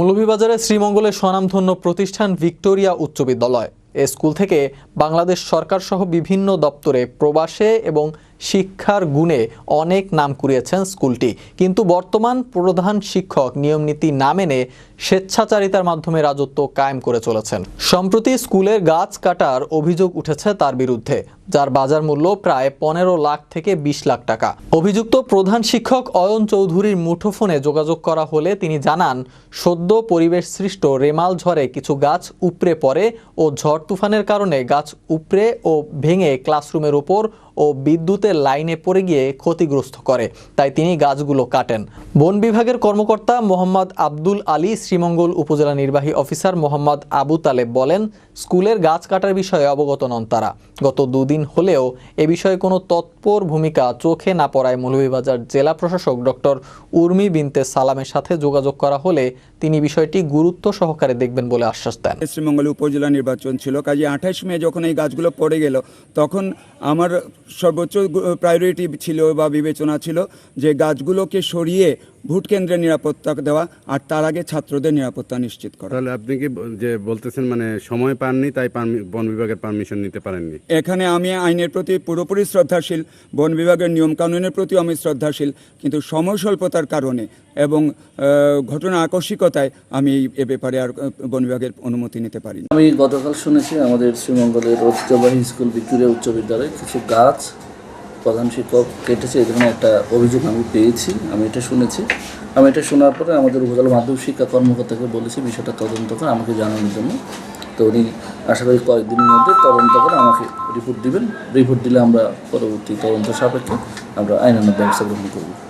মৌলভীবাজারের শ্রীমঙ্গলের স্বনামধন্য প্রতিষ্ঠান ভিক্টোরিয়া উচ্চ বিদ্যালয়। এ স্কুল থেকে বাংলাদেশ সরকার সহ বিভিন্ন দপ্তরে প্রবাসে এবং শিক্ষার গুণে অনেক নাম কুড়িয়েছেন স্কুলটি। কিন্তু বর্তমান প্রধান শিক্ষক নিয়মনীতি না মেনে স্বেচ্ছাচারিতার মাধ্যমে রাজত্ব কায়েম করে চলেছেন। সম্প্রতি স্কুলের গাছ কাটার অভিযোগ উঠেছে তার বিরুদ্ধে। যার বাজার মূল্য প্রায় পনেরো লাখ থেকে বিশ লাখ টাকা। অভিযুক্ত প্রধান শিক্ষক অয়ন চৌধুরীর মুঠোফোনে যোগাযোগ করা হলে তিনি জানান, সদ্য পরিবেশ সৃষ্ট রেমাল ঝড়ে কিছু গাছ উপড়ে পড়ে ও ঝড় তুফানের কারণে গাছ উপড়ে ও ভেঙে ক্লাসরুমের উপর ও বিদ্যুতের লাইনে পড়ে গিয়ে ক্ষতিগ্রস্ত করে, তাই তিনি গাছগুলো কাটেন। বন বিভাগের কর্মকর্তা মোহাম্মদ আব্দুল আলী শ্রীমঙ্গল উপজেলা নির্বাহী অফিসার মোহাম্মদ আবু তালেব বলেন, স্কুলের গাছ কাটার বিষয়ে অবগত নন তারা। গত দুদিন হলেও এ বিষয়ে কোনো তৎপর ভূমিকা চোখে না পড়ায় মৌলভীবাজার জেলা প্রশাসক ডক্টর উর্মি বিনতে সালামের সাথে যোগাযোগ করা হলে তিনি বিষয়টি গুরুত্ব সহকারে দেখবেন বলে আশ্বাস দেন। শ্রীমঙ্গল উপজেলা নির্বাচন ছিল কাজে আঠাশ মে যখন এই গাছগুলো পড়ে গেল তখন আমার সর্বোচ্চ প্রায়োরিটি ছিল বা বিবেচনা ছিল যে গাছগুলোকে সরিয়ে ভোট কেন্দ্রের নিরাপত্তা দেওয়া আর তার আগে ছাত্রদের নিরাপত্তা নিশ্চিত করা। তাহলে আপনি কি যে বলতেছেন মানে সময় পাননি তাই পারমি- বন বিভাগের পারমিশন নিতে পারেননি? এখানে আমি আইনের প্রতি পুরোপুরি শ্রদ্ধাশীল, বন বিভাগের নিয়মকানুনের প্রতিও আমি শ্রদ্ধাশীল, কিন্তু সময় স্বল্পতার কারণে এবং ঘটনা আকস্মিকতায় আমি এ ব্যাপারে আর বন বিভাগের অনুমতি নিতে পারি আমি গতকাল শুনেছি আমাদের শ্রীমঙ্গলের ঐতিহ্যবাহী স্কুল ভিক্টোরিয়া উচ্চ বিদ্যালয়ে কিছু গাছ, প্রধান শিক্ষক কেটেছে এই ধরনের একটা অভিযোগ আমি পেয়েছি, আমি এটা শুনেছি। আমি এটা শোনার পরে আমাদের উপজেলা মাধ্যমিক শিক্ষা কর্মকর্তাকে বলেছি, বিষয়টা তদন্ত করে আমাকে জানানোর জন্য। তো উনি আশা করি কয়েকদিনের মধ্যে তদন্ত করে আমাকে রিপোর্ট দিবেন। রিপোর্ট দিলে আমরা পরবর্তী তদন্ত সাপেক্ষে আমরা আইনানুগ ব্যবস্থা গ্রহণ করব।